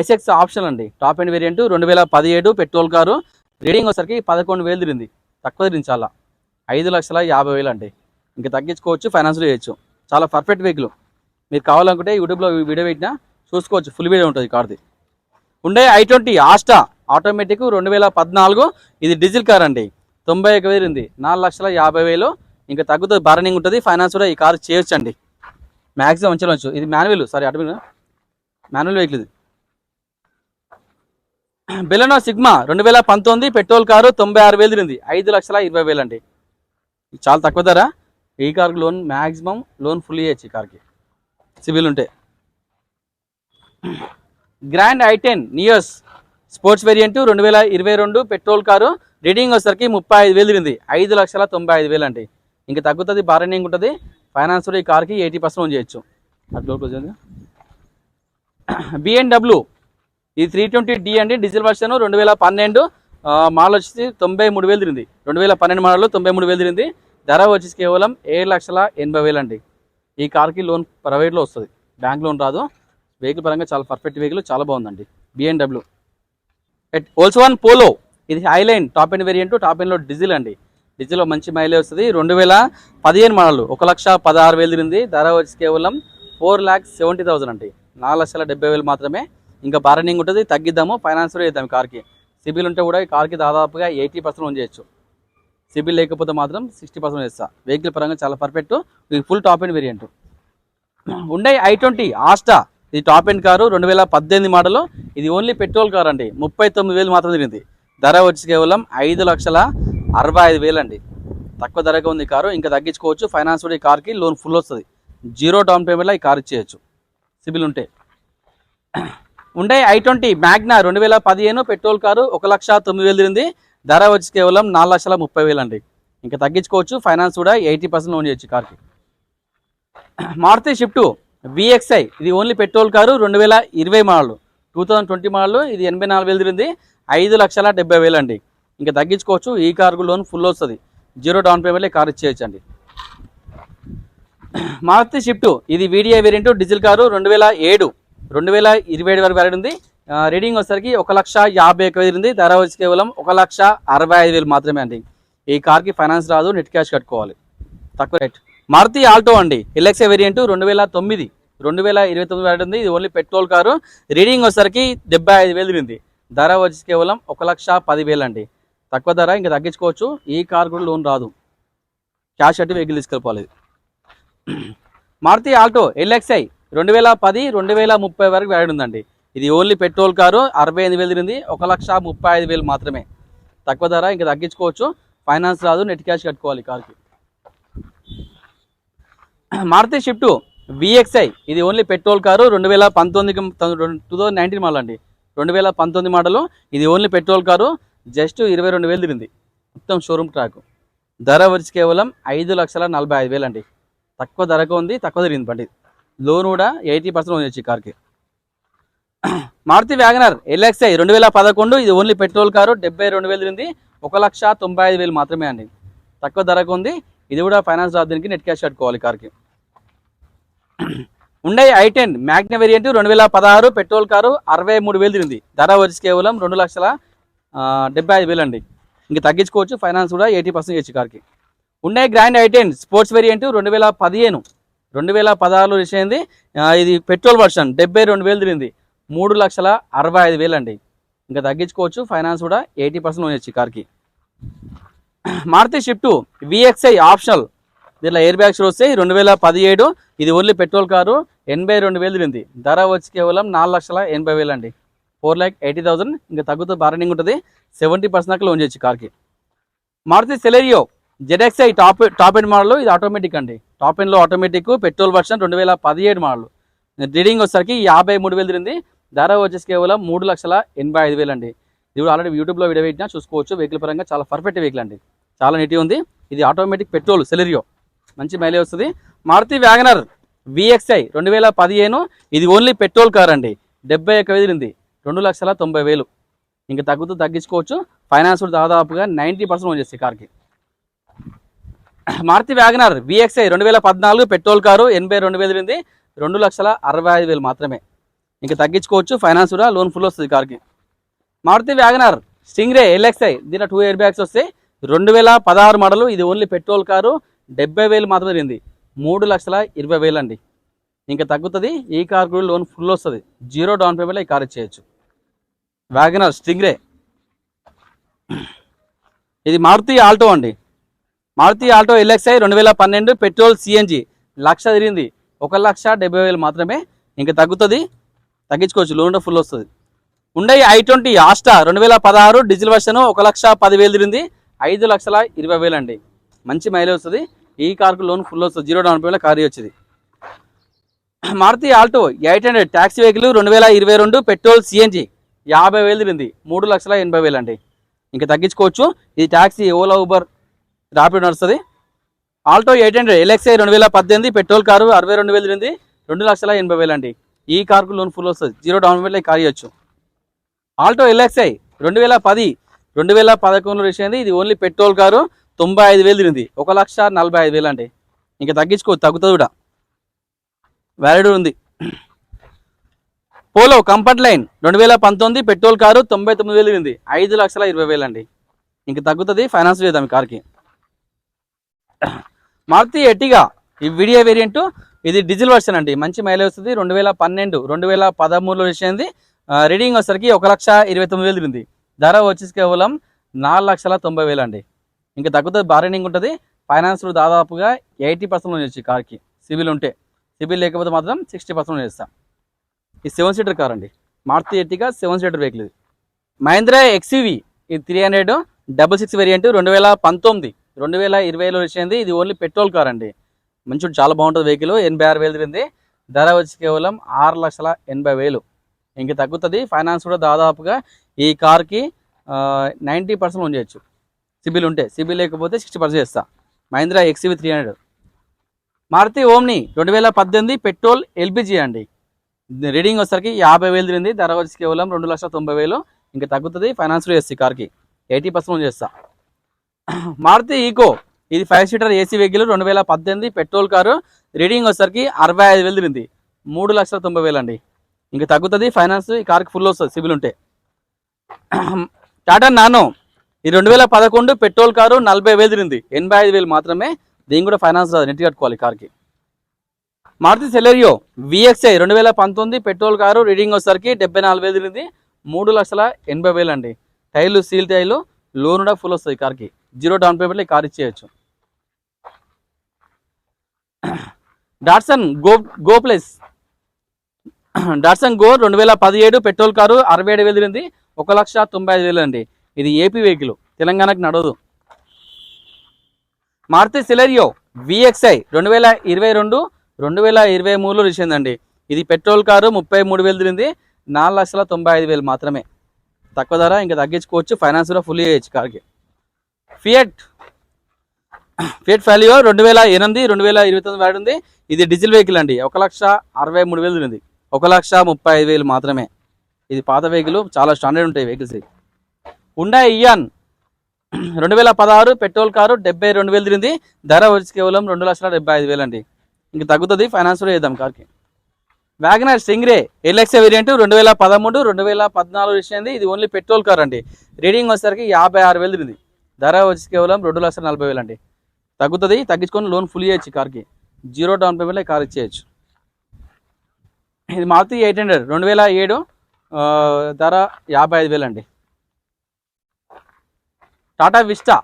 ఎస్ఎక్స్ ఆప్షన్ అండి. టాప్ ఎండ్ వేరియంట్ రెండు వేల పదిహేడు పెట్రోల్ కారు. రీడింగ్ వచ్చరికి పదకొండు వేలు తిరిగింది. తక్కువ తిరిగింది చాలా. ఐదు లక్షల యాభై వేలు అండి. ఇంకా తగ్గించుకోవచ్చు ఫైనాన్స్లో చేయొచ్చు. చాలా పర్ఫెక్ట్ వెహికల్ మీరు కావాలనుకుంటే యూట్యూబ్లో వీడియో పెట్టినా చూసుకోవచ్చు. ఫుల్ వీడియో ఉంటుంది కార్ది. ఉండే ఐ ట్వంటీ ఆస్టా ఆటోమేటిక్ రెండు వేల పద్నాలుగు. ఇది డీజిల్ కార్ అండి. తొంభై ఒక వేలు ఉంది నాలుగు లక్షల యాభై వేలు. ఇంకా తగ్గుతుంది బర్నింగ్ ఉంటుంది. ఫైనాన్స్ కూడా ఈ కారు చేయొచ్చు అండి మ్యాక్సిమం ఉంచవచ్చు ఇది మాన్యువల్ సారీ అటు మాన్యువల్ వెహికల్ ఇది. బెలనో సిగ్మా రెండు వేల పంతొమ్మిది పెట్రోల్ కారు తొంభై ఆరు వేలు తిరిగింది. ఐదు లక్షల ఇరవై వేలు అండి. చాలా తక్కువ ధర. ఈ కార్కి లోన్ మ్యాక్సిమం లోన్ ఫుల్ చేయొచ్చు ఈ కార్కి. సివిల్ ఉంటే. Grand i ten Nios sports variant రెండు వేల ఇరవై రెండు పెట్రోల్ కారు రీడింగ్ వచ్చేసరికి ముప్పై ఐదు వేలు తిరిగింది. ఐదు లక్షల తొంభై ఐదు వేలు అండి. ఇంకా తగ్గుతుంది బార్గెనింగ్ ఉంటుంది. ఫైనాన్స్ కూడా ఈ కార్కి ఎయిటీ పర్సెంట్ లోన్ చేయొచ్చు. అట్లా బిఎన్డబ్ల్యూ ఇది త్రీ ట్వంటీ డి అండి డీజిల్ వర్షన్ రెండు వేల పన్నెండు మోడల్ వచ్చేసి తొంభై మూడు వేలు తిరిగింది. రెండు వేల పన్నెండు మోడల్లో తొంభై మూడు వేలు తిరిగింది. ధర వచ్చేసి కేవలం ఏడు లక్షల ఎనభై వేలు అండి. ఈ కార్కి లోన్ ప్రైవేట్లో వస్తుంది. బ్యాంక్ లోన్ రాదు. వెహికల్ పరంగా చాలా పర్ఫెక్ట్ వెహికల్ చాలా బాగుందండి. బిఎన్డబ్ల్యూ ఓల్సో వన్ పోలో ఇది highline top end variant top ఎండ్లో డీజిల్ అండి. డీజిల్లో మంచి మైలేజ్ వస్తుంది. రెండు వేల పదిహేను మోడల్ ఒక లక్ష పదహారు వేలు తిరిగింది. ధర వచ్చి కేవలం ఫోర్ ల్యాక్స్ సెవెంటీ థౌసండ్ అండి. నాలుగు లక్షల డెబ్బై వేలు మాత్రమే. ఇంకా బార్గెనింగ్ ఉంటుంది. తగ్గిద్దాము. ఫైనాన్స్ కూడా చేద్దాం కార్కి సిబిల్ ఉంటే కూడా ఈ కార్కి దాదాపుగా ఎయిటీ పర్సెంట్ లోన్ చేయొచ్చు. సిబిల్ లేకపోతే మాత్రం సిక్స్టీ పర్సెంట్ చేస్తా వెహికల్ పరంగా చాలా పర్ఫెక్ట్ ఇది ఫుల్ టాప్ ఎండ్ వేరియంట్ ఉండే ఐ ట్వంటీ ఆస్టా ఇది టాప్ ఎండ్ కారు రెండు వేల పద్దెనిమిది మోడల్. ఇది ఓన్లీ పెట్రోల్ కార్ అండి. ముప్పై తొమ్మిది వేలు మాత్రం తిరిగింది. ధర వచ్చి కేవలం ఐదు లక్షల అరవై ఐదు వేలు అండి తక్కువ ధరగా ఉంది కారు. ఇంకా తగ్గించుకోవచ్చు. ఫైనాన్స్ కూడా ఈ కార్కి లోన్ ఫుల్ వస్తుంది. జీరో డౌన్ పేమెంట్లో ఈ కార్ ఇచ్చేయచ్చు. సిబిల్ ఉంటే. ఉండే ఐ ట్వంటీ మ్యాగ్నా రెండు వేల పదిహేను పెట్రోల్ కారు ఒక లక్ష తొమ్మిది వేలు తిరింది ధర వచ్చి కేవలం నాలుగు లక్షల ముప్పై వేలు అండి ఇంకా తగ్గించుకోవచ్చు. ఫైనాన్స్ కూడా ఎయిటీ పర్సెంట్ లోన్ చేయొచ్చు కార్కి. మారుతి షిఫ్ట్ విఎక్స్ఐ ఇది ఓన్లీ పెట్రోల్ కారు. రెండు వేల ఇరవై model. Two thousand twenty model. ఇది ఎనభై నాలుగు వేలు తిరింది ఐదు లక్షల డెబ్బై వేలు అండి ఇంకా తగ్గించుకోవచ్చు. ఈ కార్కు లోన్ ఫుల్ వస్తుంది. జీరో డౌన్ పేమెంట్లో కార్ ఇచ్చేయచ్చండి. మారుతి షిఫ్ట్ ఇది వీడియో వేరియంట్ డీజిల్ కారు రెండు వేల ఏడు. రెండు వేల ఇరవై ఏడు వరకు వ్యాలిడ్ ఉంది. రీడింగ్ వచ్చేసరికి ఒక లక్ష యాభై ఒక వేలు ఉంది. ధర వచ్చి కేవలం ఒక లక్ష అరవై ఐదు వేలు మాత్రమే అండి. ఈ కార్కి ఫైనాన్స్ రాదు నెట్ క్యాష్ కట్టుకోవాలి. తక్కువ రేట్ మారుతి ఆల్టో అండి. ఎల్ఎక్స్ఐ వేరియంట్ రెండు వేల తొమ్మిది. రెండు వేల ఇరవై తొమ్మిది వ్యాలిడ్ ఉంది. ఇది ఓన్లీ పెట్రోల్ కారు. రీడింగ్ వచ్చేసరికి డెబ్బై ఐదు వేలు ఉంది. ధర వచ్చి కేవలం ఒక లక్ష పది వేలు అండి. తక్కువ ధర ఇంకా తగ్గించుకోవచ్చు ఈ కార్ కూడా లోన్ రాదు క్యాష్ కట్టి వెహికల్ తీసుకెళ్ళిపోవాలి మారుతి ఆల్టో ఎల్ఎక్స్ఐ రెండు వేల పది రెండు వేల ముప్పై వరకు వ్యాడ్ ఉందండి ఇది ఓన్లీ పెట్రోల్ కారు అరవై ఐదు వేలు తిరిగింది ఒక లక్ష ముప్పై ఐదు వేలు మాత్రమే తక్కువ ధర ఇంకా తగ్గించుకోవచ్చు ఫైనాన్స్ రాదు నెట్ క్యాష్ కట్టుకోవాలి కార్కి మారుతి షిఫ్ట్ విఎక్స్ఐ ఇది ఓన్లీ పెట్రోల్ కారు రెండు వేల పంతొమ్మిదికి టూ థౌజండ్ నైన్టీన్ మోడల్ అండి రెండు వేల పంతొమ్మిది మోడలు ఇది ఓన్లీ పెట్రోల్ కారు జస్ట్ ఇరవై రెండు వేలు తిరిగింది. మొత్తం షోరూమ్ ట్రాక్ ధర వచ్చి కేవలం ఐదు లక్షల నలభై ఐదు వేలు అండి తక్కువ ధరకు ఉంది తక్కువ తిరిగింది బండి. లోన్ కూడా ఎయిటీ పర్సెంట్ లోన్ వచ్చి కార్కి మారుతి వ్యాగనర్ ఎల్ఎక్స్ఐ రెండు వేల పదకొండు ఇది ఓన్లీ పెట్రోల్ కారు డెబ్బై రెండు వేలు తిరిగింది. ఒక లక్ష తొంభై ఐదు వేలు మాత్రమే అండి. తక్కువ ధరకు ఉంది. ఇది కూడా ఫైనాన్స్ రాదు దీనికి నెట్ క్యాష్ కట్టుకోవాలి కార్కి ఉండే ఐ టెన్ మ్యాగ్న వేరియంట్ రెండు వేల పదహారు పెట్రోల్ కారు అరవై మూడు వేలు తిరిగింది. ధర వచ్చి కేవలం రెండు లక్షల డెబ్బై ఐదు వేలు అండి ఇంక తగ్గించుకోవచ్చు ఫైనాన్స్ కూడా ఎయిటీ పర్సెంట్ చేయొచ్చు కార్కి. Hyundai grand i ten sports variant రెండు వేల పదిహేను. రెండు వేల పదహారులో రిలీజ్ ఇది పెట్రోల్ వర్షన్ డెబ్బై రెండు వేలు తిరిగింది. మూడు లక్షల అరవై ఐదు వేలు అండి ఇంకా తగ్గించుకోవచ్చు ఫైనాన్స్ కూడా ఎయిటీ పర్సెంట్ లోన్ ఇచ్చి కార్కి. Maruti Swift VXi optional. దీంట్లో ఎయిర్ బ్యాగ్స్ వస్తాయి. రెండు వేల పదిహేడు ఇది ఓన్లీ పెట్రోల్ కారు ఎనభై రెండు వేలు తిరిగింది. ధర వచ్చి కేవలం నాలుగు లక్షల ఎనభై వేలు అండి ఫోర్ ల్యాక్ ఎయిటీ థౌసండ్. ఇంకా తగ్గుతూ బార్గెనింగ్ ఉంటుంది. సెవెంటీ పర్సెంట్ దాకా లోన్ చేయొచ్చు కార్కి Maruti Celerio ZXi top top end model ఇది ఆటోమేటిక్ అండి. టాప్ ఎండ్లో ఆటోమేటిక్ పెట్రోల్ వర్షన్ రెండు వేల పదిహేడు మోడల్ రీడింగ్ వచ్చేసరికి యాభై మూడు వేలు తిరిగింది. ధర వచ్చేసి కేవలం మూడు లక్షల ఎనభై ఐదు వేలు అండి. ఇది కూడా ఆల్రెడీ యూట్యూబ్లో వీడియో పెట్టినా చూసుకోవచ్చు. వెహికల్ పరంగా చాలా పర్ఫెక్ట్ వెహికల్ అండి. చాలా నీట్గా ఉంది. ఇది ఆటోమేటిక్ పెట్రోల్ సెలెరియో మంచి మైలేజ్ వస్తుంది. మారుతి వ్యాగనర్ విఎక్స్ఐ రెండు వేల పదిహేను. ఇది ఓన్లీ పెట్రోల్ కార్ అండి. డెబ్బై ఒక్క వేలు రెండు లక్షల తొంభై వేలు. ఇంకా తగ్గుతూ తగ్గించుకోవచ్చు. ఫైనాన్స్ కూడా దాదాపుగా నైంటీ పర్సెంట్ వచ్చేసి కార్కి. మారుతి వ్యాగనార్ విఎక్స్ఐ రెండు వేల పద్నాలుగు పెట్రోల్ కారు ఎనభై రెండు వేలు ఉంది. రెండు లక్షల అరవై ఐదు వేలు మాత్రమే. ఇంకా తగ్గించుకోవచ్చు. ఫైనాన్స్ కూడా లోన్ ఫుల్ వస్తుంది కార్కి. Maruti Wagon R Stingray LXi దీంట్లో టూ ఇయర్ బ్యాగ్స్ వస్తాయి. రెండు వేల పదహారు మోడలు ఇది ఓన్లీ పెట్రోల్ కారు. డెబ్బై వేలు మాత్రమే తిరిగింది. మూడు లక్షల ఇరవై వేలు అండి ఇంకా తగ్గుతుంది. ఈ కార్ కూడా లోన్ ఫుల్ వస్తుంది. జీరో డౌన్ పేమెంట్లో ఈ కార్ ఇచ్చేయచ్చు. Wagon R Stingray. ఇది మారుతి ఆల్టో అండి. మారుతి ఆల్టో ఎల్ఎక్స్ఐ రెండు వేల పన్నెండు పెట్రోల్ సిఎన్జి లక్ష తిరిగింది. ఒక లక్ష డెబ్బై వేలు మాత్రమే ఇంకా తగ్గుతుంది. తగ్గించుకోవచ్చు. లోన్ ఫుల్ వస్తుంది. ఉండే ఐ ట్వంటీ ఆస్టా రెండు వేల పదహారు డీజిల్ వర్షన్ ఒక లక్ష పదివేలు తిరిగింది. ఐదు లక్షల ఇరవై వేలు అండి మంచి మైలేజ్ వస్తుంది. ఈ కార్కు లోన్ ఫుల్ వస్తుంది. జీరో డౌన్ పేమెంట్ కార్ వచ్చింది Maruti Alto eight hundred taxi vehicle రెండు వేల ఇరవై రెండు పెట్రోల్ సిఎన్జి యాభై వేలు తిరిగింది. మూడు లక్షల ఎనభై వేలు అండి. ఇంకా తగ్గించుకోవచ్చు. ఇది ట్యాక్సీ ఓలా ఊబర్ ర్యాపిడ్ నడుస్తుంది. ఆల్టో ఎయిట్ హండ్రెడ్ ఎల్ఎక్స్ఐ రెండు వేల పద్దెనిమిది పెట్రోల్ కారు అరవై రెండు వేలు తిరిగింది. రెండు లక్షల ఎనభై వేలు అండి. ఈ కార్కు లోన్ ఫుల్ వస్తుంది. జీరో డౌన్ పేమెంట్ కార్ ఇవ్వచ్చు ఆల్టో ఎల్ఎక్స్ఐ రెండు వేల పది రెండు వేల పదకొండులో రిజిస్టర్ ఇది ఓన్లీ పెట్రోల్ కారు తొంభై ఐదు వేలు తిరిగింది. ఒక లక్ష నలభై ఐదు వేలు అండి. ఇంకా తగ్గించుకో తగ్గుతుంది కూడా. వ్యాలిడ్ ఉంది. పోలో కంఫర్ట్ లైన్ రెండు వేల పంతొమ్మిది పెట్రోల్ కారు తొంభై తొమ్మిది వేలు ఉంది ఐదు లక్షల ఇరవై వేలు అండి. ఇంక తగ్గుతుంది ఫైనాన్స్ చేద్దాం ఈ కార్కి. మారుతి ఎట్టిగా ఈ వీడియో వేరియంట్ ఇది డీజిల్ వర్షన్ అండి. మంచి మైలేజ్ వస్తుంది రెండు వేల పన్నెండు రెండు వేల పదమూడులో వచ్చింది రీడింగ్ వచ్చేసరికి ఒక లక్ష ఇరవై తొమ్మిది వేలు ఉంది ధర వచ్చేసి కేవలం నాలుగు లక్షల తొంభై వేలు అండి. ఇంకా తగ్గుతుంది బార్గెనింగ్ ఉంటుంది. ఫైనాన్స్లో దాదాపుగా ఎయిటీ పర్సెంట్ వచ్చి కార్కి. సిబిల్ ఉంటే. సిబిల్ లేకపోతే మాత్రం సిక్స్టీ పర్సెంట్ చేస్తాం. ఈ సెవెన్ సీటర్ కార్ అండి. Maruti Ertiga seven seater vehicle ఇది. మహేంద్ర ఎక్స్యూవి ఇది three hundred double six variant రెండు వేల పంతొమ్మిది రెండు వేల ఇరవైలో వచ్చింది ఇది ఓన్లీ పెట్రోల్ కార్ అండి. మంచి చాలా బాగుంటుంది వెహికల్ ఎనభై ఆరు వేలు తిరిగింది. ధర వచ్చి కేవలం ఆరు లక్షల ఎనభై వేలు. ఇంక తగ్గుతుంది. ఫైనాన్స్ కూడా దాదాపుగా ఈ కార్కి నైంటీ పర్సెంట్ లోన్ చేయొచ్చు. సిబిల్ ఉంటే. సిబిల్ లేకపోతే సిక్స్టీ పర్సెంట్ చేస్తా. Mahindra XUV three hundred Maruti Omni రెండు వేల పద్దెనిమిది పెట్రోల్ ఎల్పిజి అండి. రీడింగ్ వచ్చేసరికి యాభై వేలు తిరిగింది ధర వచ్చి కేవలం రెండు లక్షల తొంభై వేలు. ఇంకా తగ్గుతుంది ఫైనాన్స్ చేస్తే కార్కి ఎయిటీ పర్సెంట్ చేస్తా. *clears throat* మారుతి ఈకో. ఇది ఫైవ్ సీటర్ ఏసీ వెహికల్ రెండు వేల పద్దెనిమిది పెట్రోల్ కారు. రీడింగ్ వచ్చేసరికి అరవై ఐదు వేలు తిరిగింది. మూడు లక్షల తొంభై వేలు అండి. ఇంకా తగ్గుతుంది ఫైనాన్స్ ఈ కార్కి ఫుల్ వస్తుంది సిబిల్ ఉంటే. *clears throat* టాటా నానో. ఈ రెండు వేల పదకొండు పెట్రోల్ కారు నలభై వేలు తిరిగింది. ఎనభై ఐదు వేలు మాత్రమే. దీని కూడా ఫైనాన్స్ రాదు నెట్ కట్టుకోవాలి కార్కి మారుతి సెలెరియో విఎక్స్ఐ రెండు వేల పంతొమ్మిది పెట్రోల్ కారు రీడింగ్ వచ్చేసరికి డెబ్బై నాలుగు వేలు తిరిగింది. మూడు లక్షల ఎనభై వేలు అండి టైర్లు సీల్ టైర్లు లోన్ కూడా ఫుల్ వస్తుంది కార్కి. జీరో డౌన్ పేమెంట్లో ఈ car ఇచ్చేయచ్చు. Datsun go go plus Datsun go రెండు వేల పదిహేడు పెట్రోల్ కారు అరవై ఏడు వేలు తిరిగింది. ఒక లక్ష తొంభై ఐదు వేలు అండి ఇది ఏపీ వెహికల్ తెలంగాణకి నడవదు. మారుతి సెలెరియో విఎక్స్ఐ రెండు వేల ఇరవై రెండు రెండు వేల ఇరవై మూడులో రిచిందండి ఇది పెట్రోల్ కారు ముప్పై మూడు వేలు తిరిగింది. నాలుగు లక్షల తొంభై ఐదు వేలు మాత్రమే. తక్కువ ధర ఇంకా తగ్గించుకోవచ్చు. ఫైనాన్స్ కూడా ఫుల్ చేయొచ్చు కార్కి. ఫియట్ ఫియట్ ఫాలియో రెండు వేల ఎనిమిది రెండు వేల ఇరవై తొమ్మిది వాడి ఉంది. ఇది డీజిల్ వెహికల్ అండి. ఒక లక్ష అరవై మూడు వేలు తిరిగింది. ఒక లక్ష ముప్పై ఐదు వేలు మాత్రమే. ఇది పాత వెహికల్ చాలా స్టాండర్డ్ ఉంటాయి వెహికల్స్ ఉండా ఇయాన్ రెండు వేల పదహారు పెట్రోల్ కారు డెబ్బై రెండు వేలు తిరిగింది. ధర వచ్చి కేవలం రెండు లక్షల డెబ్బై ఐదు వేలు అండి ఇంక తగ్గుతుంది ఫైనాన్స్ కూడా చేద్దాం కార్కి. వ్యాగనర్ సింగ్రే ఎల్ఎక్సే వేరియంట్ రెండు వేల పదమూడు రెండు వేల పద్నాలుగు ఇచ్చింది ఇది ఓన్లీ పెట్రోల్ కార్ అండి. రీడింగ్ వచ్చేసరికి యాభై ఆరు వేలు తిరిగింది. ధర వచ్చి కేవలం రెండు లక్షల నలభై వేలు అండి తగ్గుతుంది తగ్గించుకొని లోన్ ఫుల్ చేయొచ్చు కార్కి. జీరో డౌన్ పేమెంట్లో కార్ ఇచ్చేయచ్చు. ఇది మారుతి ఎయిట్ హండ్రెడ్ రెండు వేల ఏడు ధర యాభై ఐదు వేలు అండి టాటా విస్టా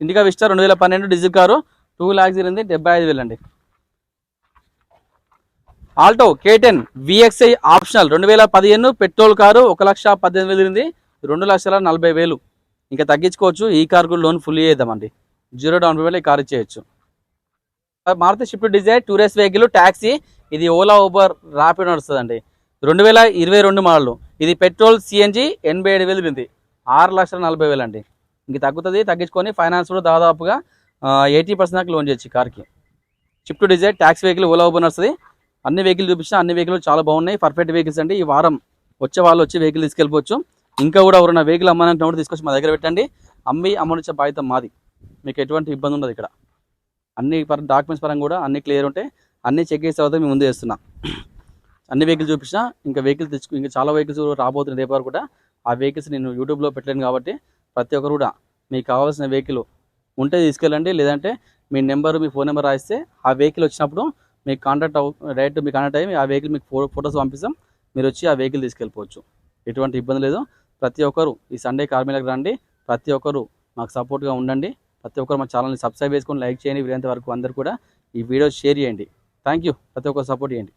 ఇండికా విస్టా రెండు వేల పన్నెండు డీజిల్ కారు టూ ల్యాక్స్ జరిగింది డెబ్బై ఐదు వేలు అండి ఆల్టో కేటెన్ విఎక్స్ఐ ఆప్షనల్ రెండు వేల పదిహేను పెట్రోల్ కారు ఒక లక్ష పద్దెనిమిది వేలు ఉంది రెండు లక్షల నలభై వేలు. ఇంకా తగ్గించుకోవచ్చు ఈ కార్ కూడా లోన్ ఫుల్ చేద్దామండి. జీరో డౌన్ పేమెంట్ ఈ car ఇచ్చేయచ్చు. Maruti Swift Dzire tourist vehicle taxi ఇది ఓలా ఊబర్ ర్యాపిడ్ నడుస్తుందండి. రెండు వేల ఇరవై రెండు మోడల్ ఇది పెట్రోల్ సిఎన్జి ఎనభై ఏడు వేలు ఉంది. ఆరు లక్షల నలభై వేలు అండి. ఇంక తగ్గుతుంది తగ్గించుకొని ఫైనాన్స్ కూడా దాదాపుగా ఎయిటీ పర్సెంట్ దాకా లోన్ చేయొచ్చు ఈ కార్కి. Swift Dzire taxi vehicle Ola Uber నడుస్తుంది. అన్ని వెహికల్ చూపించిన అన్ని వెహికల్ చాలా బాగున్నాయి. పర్ఫెక్ట్ వెహికల్స్ అండి. ఈ వారం వచ్చే వాళ్ళు వచ్చి వెహికల్ తీసుకెళ్ళిపోవచ్చు. ఇంకా కూడా ఎవరైనా వెహికల్ అమ్మాలంటే తీసుకొచ్చి మా దగ్గర పెట్టండి. అమ్మి అమ్మనిచ్చే బాధ్యత మాది. మీకు ఎటువంటి ఇబ్బంది ఉండదు ఇక్కడ. అన్ని డాక్యుమెంట్స్ పరంగా కూడా అన్ని క్లియర్ ఉంటాయి అన్ని చెక్ చేసే తర్వాత మేము ముందు చేస్తున్నా. అన్ని వెహికల్ చూపించినా ఇంకా వెహికల్స్ తెచ్చుకు ఇంకా చాలా వెహికల్స్ రాబోతున్నాయి రేపు వరకు కూడా. ఆ వెహికల్స్ నేను యూట్యూబ్లో పెట్టలేను కాబట్టి ప్రతి ఒక్కరు కూడా మీకు కావాల్సిన వెహికల్ ఉంటే తీసుకెళ్ళండి. లేదంటే మీ నెంబరు మీ ఫోన్ నెంబర్ రాయిస్తే ఆ వెహికల్ వచ్చినప్పుడు మీకు కాంటాక్ట్ అవు డైరెక్ట్ మీకు కాంటాక్ట్ అయ్యి ఆ వెహికల్ మీకు ఫో ఫొటోస్ పంపిస్తాం. మీరు వచ్చి ఆ వెహికల్ తీసుకెళ్ళిపోవచ్చు. ఎటువంటి ఇబ్బంది లేదు. ప్రతి ఒక్కరు ఈ సండే కార్మికులకు రండి. ప్రతి ఒక్కరు మాకు సపోర్ట్గా ఉండండి. ప్రతి ఒక్కరు మా ఛానల్ని సబ్స్క్రైబ్ చేసుకొని లైక్ చేయండి. వీలైనంత వరకు అందరు కూడా ఈ వీడియో షేర్ చేయండి. థ్యాంక్ యూ ప్రతి ఒక్కరు సపోర్ట్ చేయండి.